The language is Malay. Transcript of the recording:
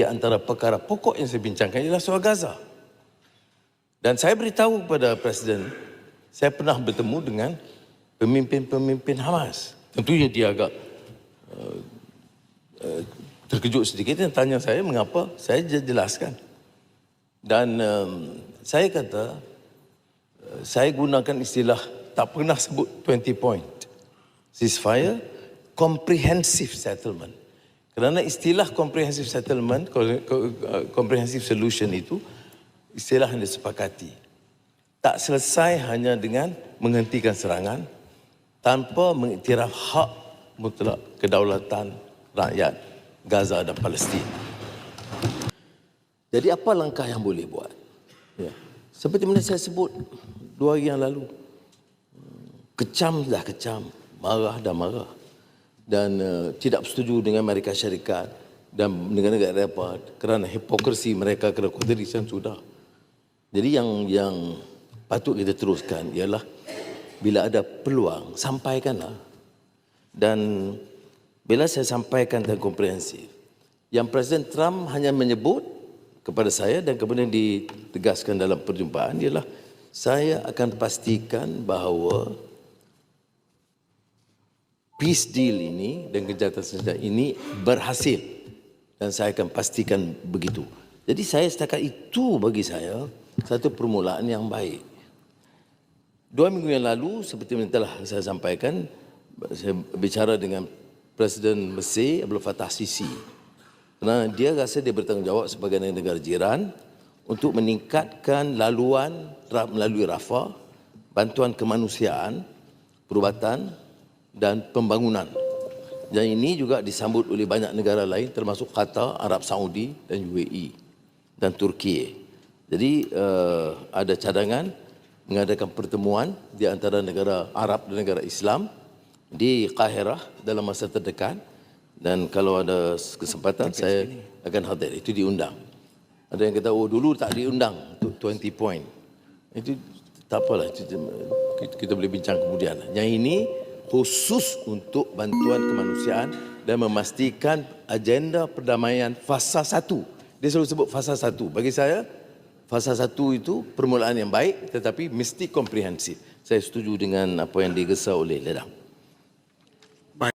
di antara perkara pokok yang saya bincangkan ialah soal Gaza. Dan saya beritahu kepada Presiden, saya pernah bertemu dengan pemimpin-pemimpin Hamas. Tentunya dia agak uh, uh, terkejut sedikit dan tanya saya mengapa saya jelaskan. Dan um, saya kata, uh, saya gunakan istilah tak pernah sebut 20 point. Ceasefire, comprehensive settlement. Kerana istilah comprehensive settlement, co- co- comprehensive solution itu istilah yang disepakati. Tak selesai hanya dengan menghentikan serangan tanpa mengiktiraf hak mutlak kedaulatan rakyat Gaza dan Palestin. Jadi apa langkah yang boleh buat? Ya. Seperti mana saya sebut dua hari yang lalu. Kecam dah kecam, marah dah marah. Dan uh, tidak setuju dengan Amerika Syarikat dan negara-negara Eropah kerana hipokrisi mereka kerana koderisan sudah. Jadi yang yang patut kita teruskan ialah bila ada peluang sampaikanlah. Dan bila saya sampaikan dan komprehensif, yang Presiden Trump hanya menyebut kepada saya dan kemudian ditegaskan dalam perjumpaan ialah saya akan pastikan bahawa peace deal ini dan kejahatan senjata ini berhasil dan saya akan pastikan begitu. Jadi saya setakat itu bagi saya satu permulaan yang baik. Dua minggu yang lalu seperti yang telah saya sampaikan saya bicara dengan Presiden Mesir Abdul Fattah Sisi. Kerana dia rasa dia bertanggungjawab sebagai negara jiran untuk meningkatkan laluan melalui Rafah, bantuan kemanusiaan, perubatan dan pembangunan. Dan ini juga disambut oleh banyak negara lain termasuk Qatar, Arab Saudi dan UAE dan Turki. Jadi uh, ada cadangan mengadakan pertemuan di antara negara Arab dan negara Islam di Kahirah dalam masa terdekat dan kalau ada kesempatan saya akan hadir itu diundang. Ada yang kata oh dulu tak diundang untuk 20 point. Itu tak apalah itu, kita, kita boleh bincang kemudian. Yang ini khusus untuk bantuan kemanusiaan dan memastikan agenda perdamaian fasa satu. Dia selalu sebut fasa satu. Bagi saya, fasa satu itu permulaan yang baik tetapi mesti komprehensif. Saya setuju dengan apa yang digesa oleh Ledang.